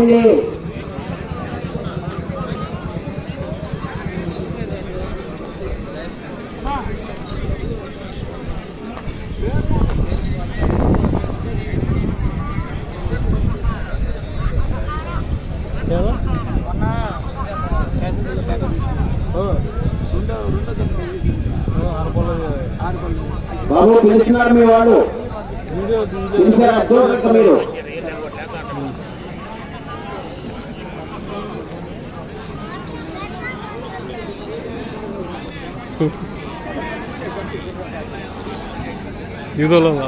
రండి బాబు పిలుస్తున్నారు మీ వాళ్ళు. పిలిచారా? చూడక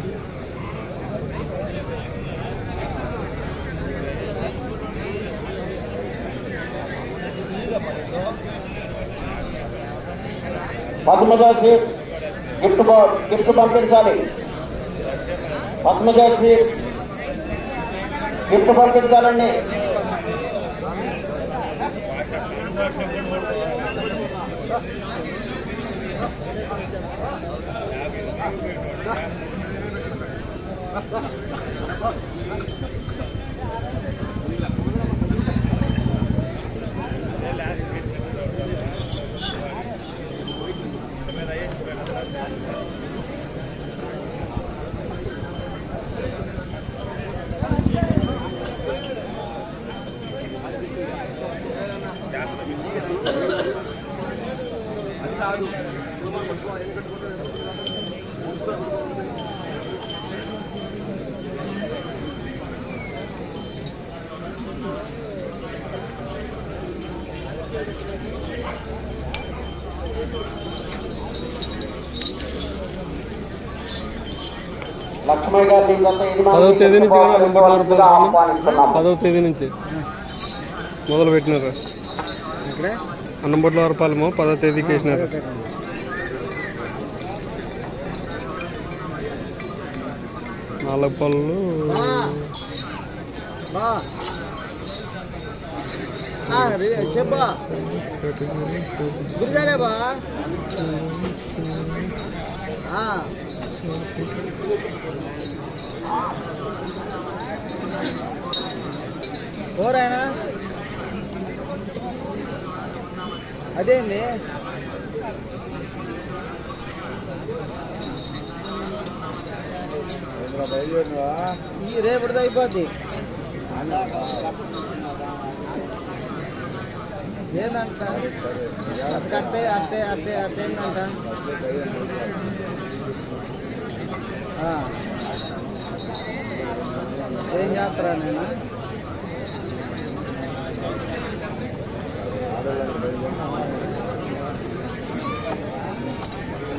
పద్మజాతి గిఫ్ట్ గిఫ్ట్ పంపించాలి. పద్మజాతి గిఫ్ట్ పంపించాలండి. పదవ తేదీ నుంచి కదా నంబర్గా ఆహ్వానిస్తున్నాము. పదవ తేదీ నుంచి. మొదలు పెట్టినారు అన్నంబట్ల వరపాలెము పదవ తేదీకి వేసినారు. నాలుగు పళ్ళు. చెప్పా ఓరాయనా అదేంది? ఈ రేపటిది అయిపోద్ది. ఏందంట? అట్టే అట్టే అట్టే అట్టే ఏందంట? ఆ. ఏం చేస్తారా నేను?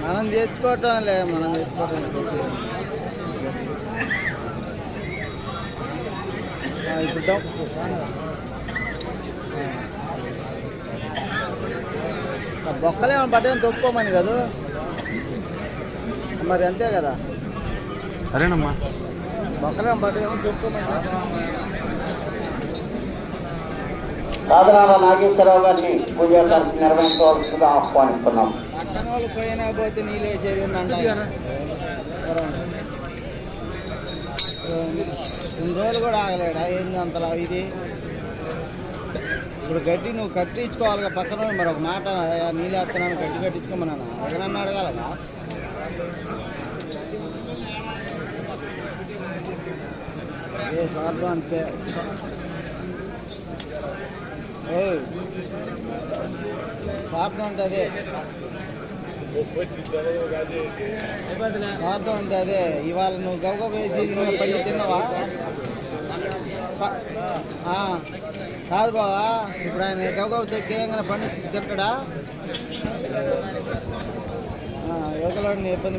మనం తెచ్చుకోవటం లే మనం తెచ్చుకోవటం ఇప్పుడు డం- ఆ బొక్కలేమో పడ్డాను తొక్కుకోమని కదా. మరి అంతే కదా. సరేనమ్మా. సాధనాల నాగేశ్వరరావు గారిని పూజా కార్యక్రమం నిర్వహించవలసిందిగా ఆహ్వానిస్తున్నాం. పక్కన రెండు రోజులు కూడా ఆగలేడా? ఏంది అంతలా ఇది? ఇప్పుడు గడ్డి నువ్వు కట్టించుకోవాలి పక్కన వాళ్ళు మరి ఒక మాట నీళ్ళు వేస్తున్నాను గడ్డి కట్టించుకోమన్నాను. ఎక్కడన్నా అడగాలగా ఏ స్వార్థం అంతే. స్వార్థం అంటే అదే స్వార్థం అంటే అదే ఇవాళ నువ్వు గౌగ వేసి పళ్ళు తిన్నావా కాదు బావా ఇప్పుడు ఆయన గౌగవ తెక్కేయంగానే పండు తింటాడా యువకులను ఇబ్బంది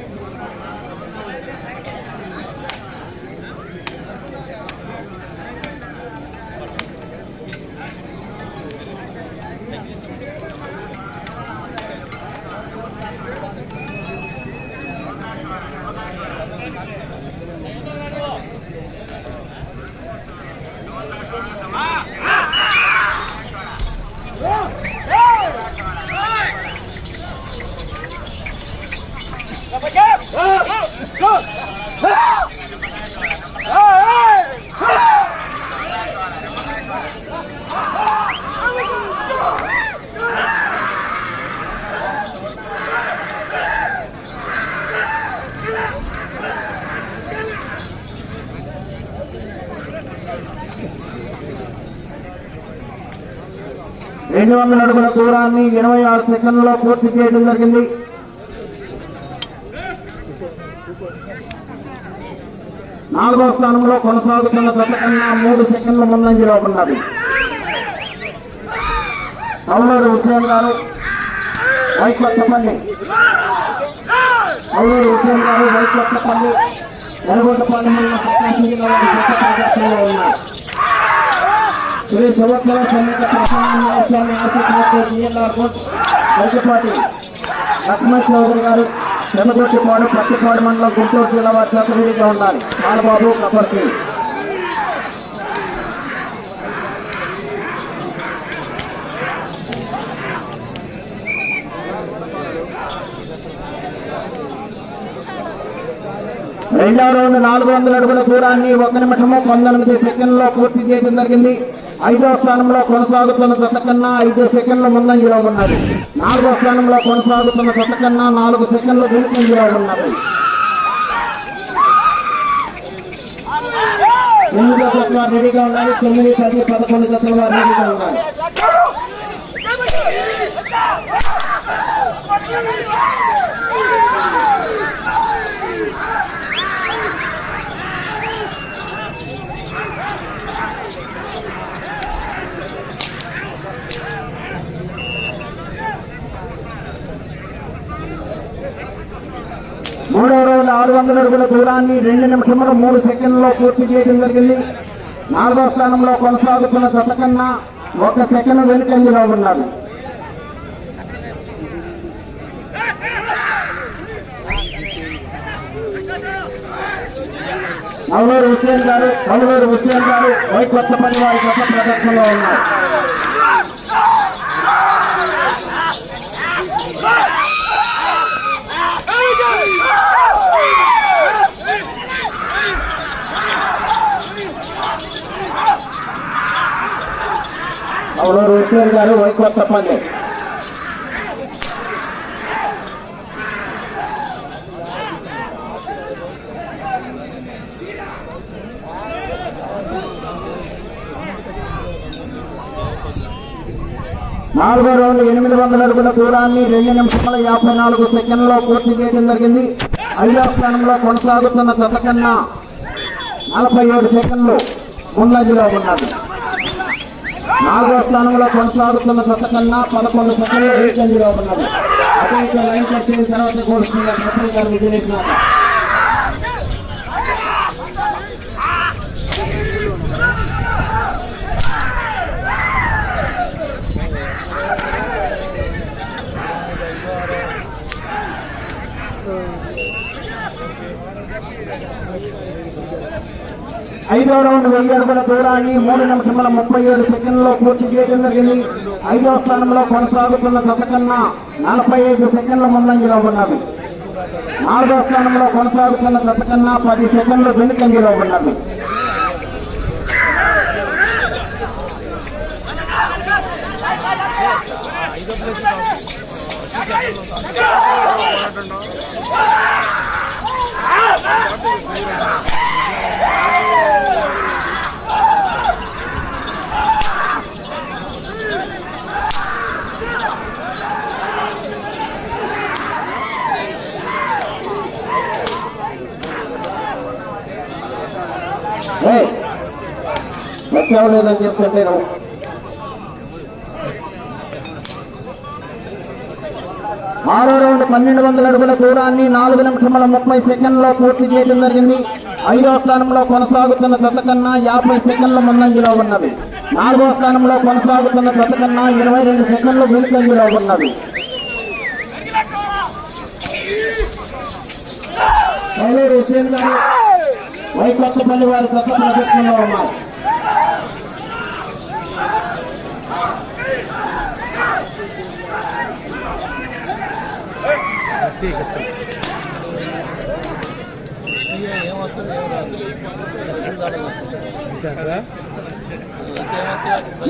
రెండు వందల అడుగుల దూరాన్ని ఇరవై ఆరు సెకండ్లలో పూర్తి చేయడం జరిగింది. నాలుగో స్థానంలో కొనసాగుతున్న గత కన్నా మూడు సెకండ్ల ముందంజలో ఉన్నది. కౌలూరు హుసేన్ గారు వైకొత్తపల్లి కౌలూరు హుసేన్ గారు వైకొత్తపల్లి ఎరగొట్టపల్లి మండలం ప్రకాశం జిల్లా ఉన్నారు. శ్రీ సుభద్ర ఆశీర్వాద జిఎల్ఆర్ కోట్ వైద్యపాటి లక్ష్మణ్ చౌదరి గారు చెమదొట్టిపాడు పత్తిపాడు మండలం గుంటూరు జిల్లా వారి చేత ఉండాలి. బాలబాబు కపర్ రెండవ రౌండ్ నాలుగు వందల అడుగుల దూరాన్ని ఒక నిమిషము పంతొమ్మిది సెకండ్లో పూర్తి చేయడం జరిగింది. ఐదో స్థానంలో కొనసాగుతున్న జత కన్నా ఐదు సెకండ్ల ముందంజలో ఉన్నారు. నాలుగో స్థానంలో కొనసాగుతున్న జత కన్నా నాలుగు సెకండ్లు వెనుకంజలో ఉన్నారు. ఎనిమిదో తత్వ రెడీగా ఉండాలి తొమ్మిది పది పదకొండు జతల రెడీగా ఉండాలి మూడో రోజు ఆరు వందల అడుగుల దూరాన్ని రెండు నిమిషములు మూడు సెకండ్లో పూర్తి చేయడం జరిగింది. నాలుగో స్థానంలో కొనసాగుతున్న జత కన్నా ఒక సెకండ్ వెనుకంజలో ఉన్నారు. కౌలూరు హుస్సేన్ గారు కౌలూరు హుస్సేన్ గారు వైకొత్తపల్లి వారి కొత్త ప్రదర్శనలో ఉన్నారు. అవలూరు హుస్సేన్ గారు వైకొత్తపల్లి నాలుగో రౌండ్ ఎనిమిది వందల అడుగుల దూరాన్ని రెండు నిమిషముల యాభై నాలుగు సెకండ్లో పూర్తి చేయడం జరిగింది. ఐదో స్థానంలో కొనసాగుతున్న తతకన్నా నలభై ఏడు సెకండ్లు ముందంజలో ఉన్నారు నాలుగో స్థానంలో కొనసాగుతున్న తతకన్నా పదకొండు సెకండ్లు వెనుకంజలో ఉన్నారు. అదే ఇక లైన్ కట్ తర్వాత కోరుతున్న ఐదో రౌండ్ వెయ్యి అడుగుల దూరాన్ని మూడు నిమిషముల ముప్పై ఏడు సెకండ్లో పూర్తి చేయడం జరిగింది. ఐదో స్థానంలో కొనసాగుతున్న గత కన్నా నలభై ఐదు సెకండ్ల ముందంజలో ఉన్నది నాలుగో స్థానంలో కొనసాగుతున్న గత కన్నా పది సెకండ్లు వెనుకంజలో ఉన్నది ఏయ్, వచ్చావలేదని చెప్తుంటే నువ్వు ఆరో రౌండ్ పన్నెండు వందల అడుగుల దూరాన్ని నాలుగు నిమిషముల ముప్పై సెకండ్లో పూర్తి చేయడం జరిగింది. ఐదో స్థానంలో కొనసాగుతున్న దత్త కన్నా యాభై సెకండ్ల ముందంజలో ఉన్నది. నాలుగో స్థానంలో కొనసాగుతున్న దత్త కన్నా ఇరవై రెండు సెకండ్లు వెనుకంజలో ఉన్నది. వైకొత్తపల్లి వారి దత్త ప్రదర్శనలో ఉన్నారు.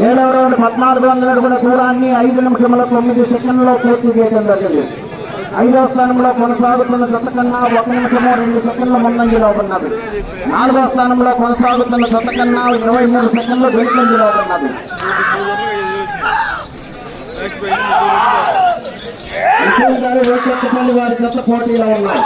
ఏడవ రౌండ్ పద్నాలుగు వందల అడుగుల దూరాన్ని ఐదు నిమిషముల తొమ్మిది సెకండ్లో పూర్తి చేయడం జరిగింది. ఐదవ స్థానంలో కొనసాగుతున్న జత కన్నా ఒక నిమిషము రెండు సెకండ్ల ముందంజలో ఉన్నది నాలుగవ స్థానంలో కొనసాగుతున్న జత కన్నా ఇరవై మూడు సెకండ్లు వెనుకంజలో ఉన్నది విజయ్ గారు వేచెక్కపల్లి వారి జత పోటీలో ఉన్నాయి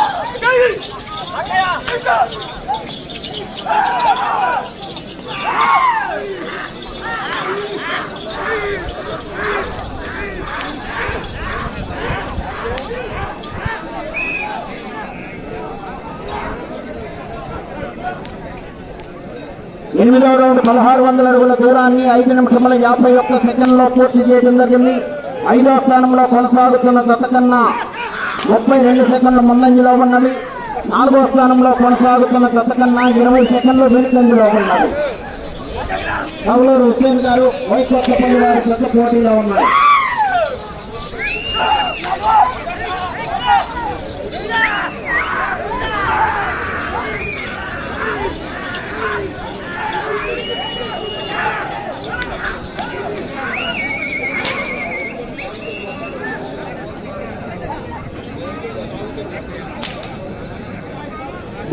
ఎనిమిదవ రౌండ్ పదహారు వందల అడుగుల దూరాన్ని ఐదు నిమిషముల యాభై ఒక్క సెకండ్లో పూర్తి చేయడం జరిగింది. ఐదో స్థానంలో కొనసాగుతున్న దత్త కన్నా ముప్పై రెండు సెకండ్ల ముందంజలో ఉన్నవి. నాలుగవ స్థానంలో కొనసాగుతున్న దత్త కన్నా ఇరవై సెకండ్లు వెనుకంజలో ఉన్నారు కవలూరు హుస్సేన్ గారు వైకొత్తపల్లి వారి పెద్ద పోటీలో ఉన్నారు.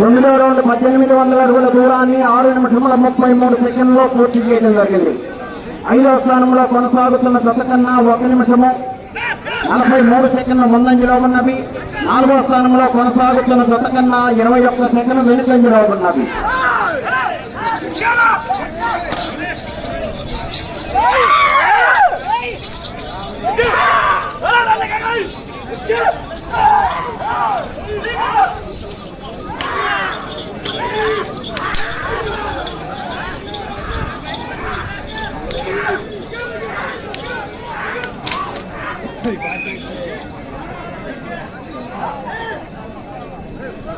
తొమ్మిదవ రౌండ్ పద్దెనిమిది వందల అడుగుల దూరాన్ని ఆరు నిమిషముల ముప్పై మూడు సెకండ్లో పూర్తి చేయడం జరిగింది. ఐదవ స్థానంలో కొనసాగుతున్న దత్త కన్నా ఒక నిమిషము నలభై మూడు సెకండ్ల ముందంజలో ఉన్నవి. నాలుగవ స్థానంలో కొనసాగుతున్న దత్త కన్నా ఇరవై ఒక్క సెకండ్ వెనుకంజలో ఉన్నవి.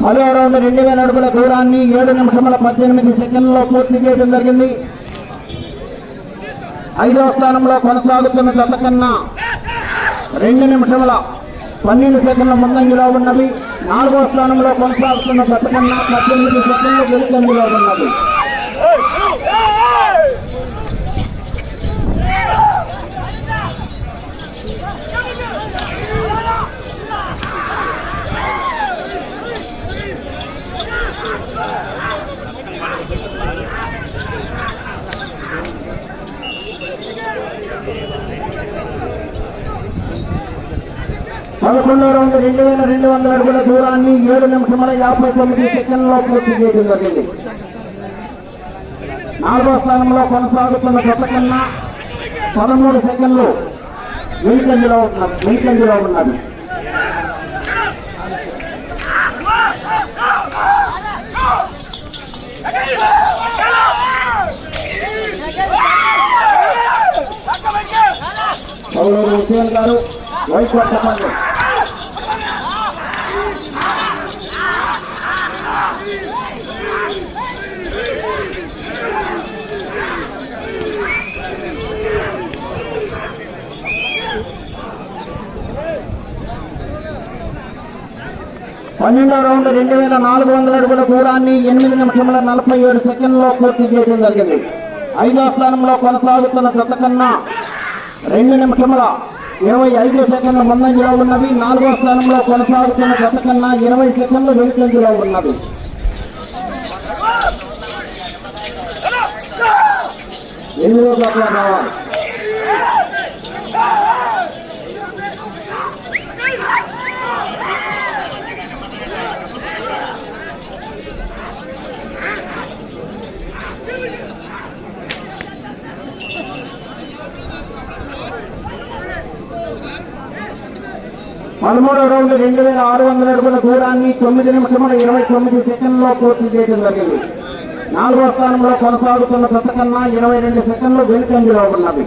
పదో రౌండ్ రెండు వేల అడుగుల దూరాన్ని ఏడు నిమిషముల పద్దెనిమిది సెకండ్లలో పూర్తి చేయడం జరిగింది. ఐదవ స్థానంలో కొనసాగుతున్న జత కన్నా రెండు నిమిషముల పన్నెండు సెకండ్ల ముందంజలో ఉన్నది. నాలుగో స్థానంలో కొనసాగుతున్న జత కన్నా పద్దెనిమిది సెకండ్లు వెనుకంజలో ఉన్నది. పదకొండో రౌండ్ రెండు వేల రెండు వందల అడుగుల దూరాన్ని ఏడు నిమిషముల యాభై తొమ్మిది సెకండ్లో పూర్తి చేయడం జరిగింది. నాలుగో స్థానంలో కొనసాగుతున్న కొత్త కన్నా పదమూడు సెకండ్లు వెనుకంజలో ఉన్నారు వెనుకంజలో ఉన్నది? పౌలూరు హుసేన్ గారు వైకొట్టపల్లి పన్నెండో రౌండ్ రెండు వేల నాలుగు వందల అడుగుల దూరాన్ని ఎనిమిది నిమిషముల నలభై ఏడు సెకండ్లో పూర్తి చేయడం జరిగింది. ఐదో స్థానంలో కొనసాగుతున్న జత కన్నా రెండు నిమిషముల ఇరవై ఐదు సెకండ్ల ముందంజలో ఉన్నది. నాలుగో స్థానంలో కొనసాగుతున్న గత కన్నా ఇరవై సెకండ్లు వెనుకంజలో ఉన్నది. ఎనిమిదో రావాలి. పదమూడో రౌండ్ రెండు వేల ఆరు వందల అడుగుల దూరాన్ని తొమ్మిది నిమిషముల ఇరవై తొమ్మిది సెకండ్లో పూర్తి చేయడం జరిగింది. నాలుగో స్థానంలో కొనసాగుతున్న జత కన్నా ఇరవై రెండు సెకండ్లు వెనుకంజలో ఉన్నవి.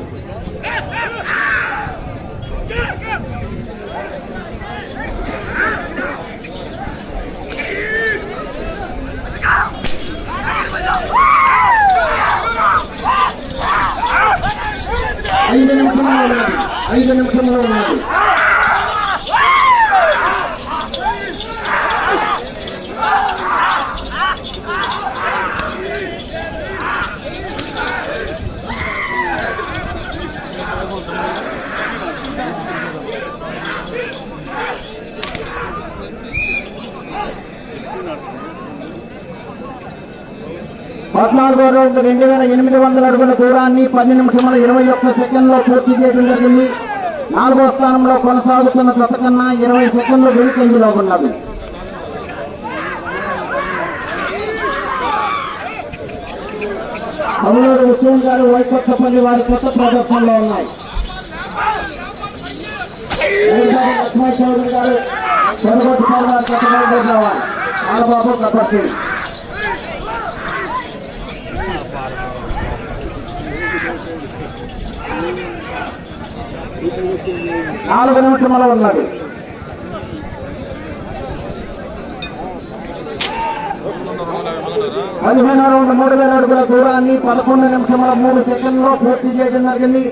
ఐదు నిమిషంలో ఉన్నది ఐదు నిమిషంలో ఉన్నది పద్నాలుగో రోజు రెండు వేల ఎనిమిది వందల అడుగుల దూరాన్ని పది నిమిషముల ఇరవై ఒక్క సెకండ్లో పూర్తి చేయడం జరిగింది. నాలుగో స్థానంలో కొనసాగుతున్న జత కన్నా ఇరవై సెకండ్లు వెనుకంజలో ఉన్నది అవునూరు హుస్సేన్ గారు వైకొత్తపల్లి వారి కొత్త ప్రదర్శనలో ఉన్నాయి. వైజాగ్ లక్ష్మణ్ చౌదరి గారు చెరగొట్టుకోవాలి వారి కొత్త బయలుదేరి ఆలబాబు నాలుగు నిమిషముల ఉన్నది పదిహేను రౌండ్ మూడు వేల అడుగుల దూరాన్ని పదకొండు నిమిషముల మూడు సెకండ్లో పూర్తి చేయడం జరిగింది.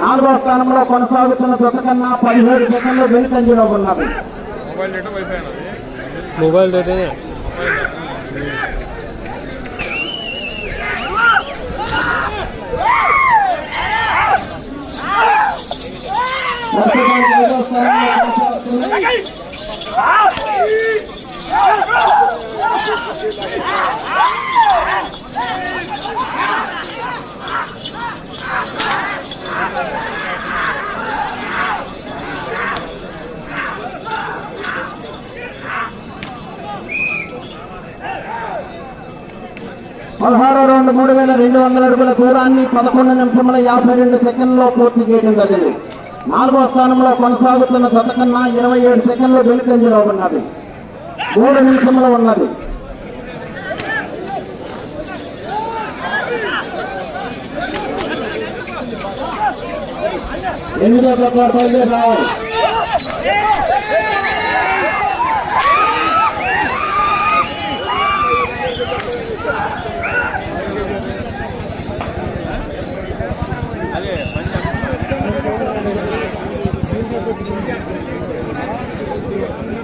నాలుగో స్థానంలో కొనసాగుతున్న జత కన్నా పదిహేడు సెకండ్లు వెనుకంజలో ఉన్నది. మొబైల్ డేటా వైఫై అన్నది మొబైల్ డేటానే ప్రస్తుతానికి ఐదో స్థానంలో కొనసాగుతున్న పదహారు రెండు మూడు వేల రెండు వందల అడుగుల దూరాన్ని పదకొండు నిమిషముల యాభై రెండు సెకండ్లో పూర్తి చేయడం జరిగింది. నాలుగో స్థానంలో కొనసాగుతున్న జత కన్నా ఇరవై ఏడు సెకండ్లు వెనుకంజలో ఉన్నది. మూడు నిమిషంలో ఉన్నది. ఎనిమిదో రావు రావాలి.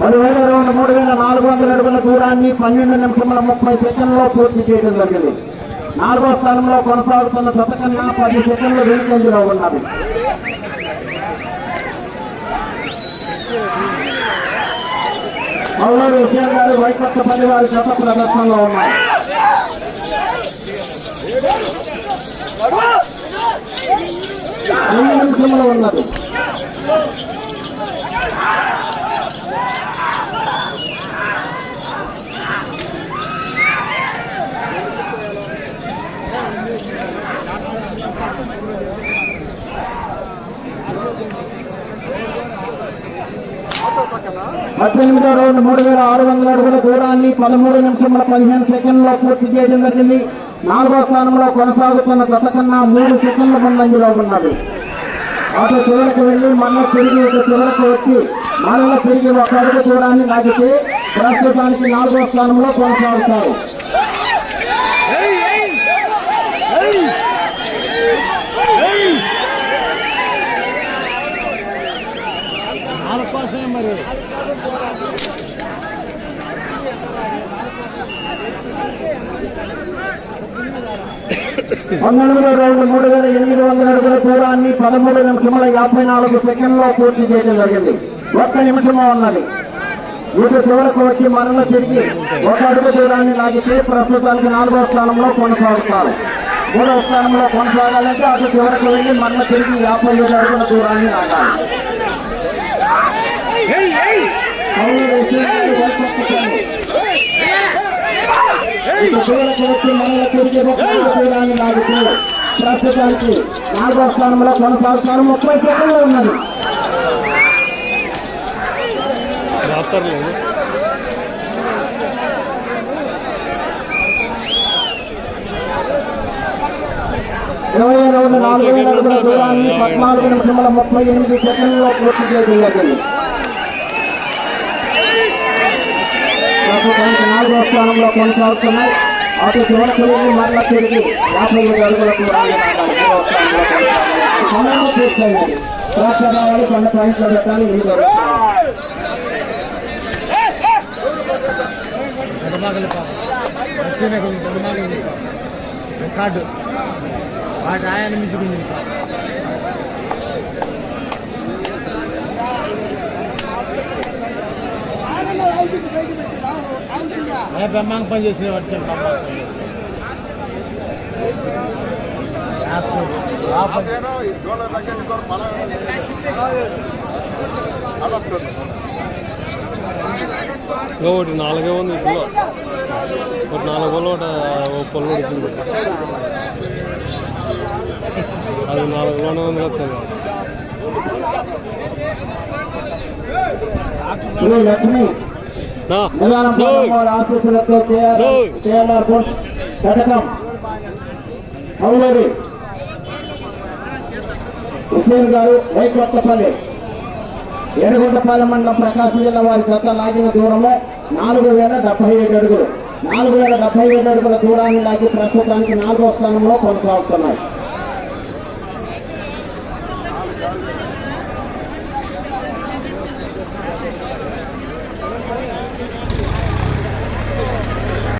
పదివేల ఇరవై మూడు వేల నాలుగు వందల అడుగుల దూరాన్ని పన్నెండు నిమిషముల ముప్పై సెకండ్లో పూర్తి చేయడం జరిగింది. నాలుగో స్థానంలో కొనసాగుతున్న జత కన్నా పది సెకండ్లు వెనుకంజలో ఉన్నది. పౌలూరు విజయన్ గారు వైకొత్తపల్లి వారి జత ప్రదర్శనలో ఉన్నారు. రెండు నిమిషంలో ఉన్నది. పద్దెనిమిదో రౌండ్ మూడు వేల ఆరు వందల అడుగుల దూరాన్ని పదమూడు నిమిషముల పదిహేను సెకండ్లో పూర్తి చేయడం జరిగింది. నాలుగో స్థానంలో కొనసాగుతున్న గత కన్నా మూడు సెకండ్ల ముందంజలో ఉన్నది. అటు చివరికి వెళ్ళి మళ్ళీ తిరిగి ఒక చివరికి వచ్చి మళ్ళీ తిరిగి ఒక అడుగు దూరాన్ని లాగితే ప్రస్తుతానికి నాలుగో స్థానంలో కొనసాగుతారు నాలుగు కోసమే మరి పంతొమ్మిదో రౌండ్ మూడు వేల ఎనిమిది వందల అడుగుల దూరాన్ని పదమూడు నిమిషముల యాభై నాలుగు సెకండ్లో పూర్తి చేయడం జరిగింది. ఒక్క నిమిషము ఉన్నది. ఇటు చివరకు వచ్చి మరల తిరిగి ఒక అడుగు దూరాన్ని లాగితే ప్రస్తుతానికి నాలుగో స్థానంలో కొనసాగుతారు. మూడవ స్థానంలో కొనసాగాలంటే అటు చివరకు వెళ్ళి మరల తిరిగి యాభై ఏడు అడుగుల దూరాన్ని లాగాలి అవును, వేసి, వేసి, ఇటు చివరకు వచ్చి మరల తిరిగి ఒక అడుగు దూరాన్ని లాగితే ప్రస్తుతానికి నాలుగో స్థానంలో కొనసాగుతారు ముప్పై సెకండ్లు ఉన్నది. ఇరవై రెండు నాలుగు వేల అడుగుల దూరాన్ని పద్నాలుగు నిమిషముల ముప్పై ఎనిమిది సెకండ్లలో పూర్తి నాలుగో స్థానంలో కొనసాగుతున్నాయి అటు చివరికి వెళ్ళి మరల తిరిగి యాభై ఐదు అడుగుల దూరాన్ని లాగాలి. మూడో స్థానంలో కొనసాగాలి. సమయం పూర్తయింది ప్రేక్షక రావాలి కొన్ని పాయింట్లు పెట్టాలి ఇది జరుగుతుంది. కార్డు వాటి ఆయన మించుకుంది బ్రహ్మాంగ పని చేసిన వచ్చాను ఒకటి నాలుగే ఉంది ఇందులో ఒకటి నాలుగు పళ్ళు ఒకటి ఒక పళ్ళు ఉడికింది. అది నాలుగులోనే ఉంది. శ్రీ లక్ష్మి. ఆశీస్సులతో అవులరి హుసేన్ గారు వైకొత్తపల్లి ఎర్రగొండపాలెం మండలం ప్రకాశం జిల్లా వారి గత లాగిన దూరము నాలుగు వేల డెబ్బై ఏడు అడుగులు. నాలుగు వేల డెబ్బై ఏడు అడుగుల దూరాన్ని లాగి ప్రస్తుతానికి నాలుగో స్థానంలో కొనసాగుతున్నాయి.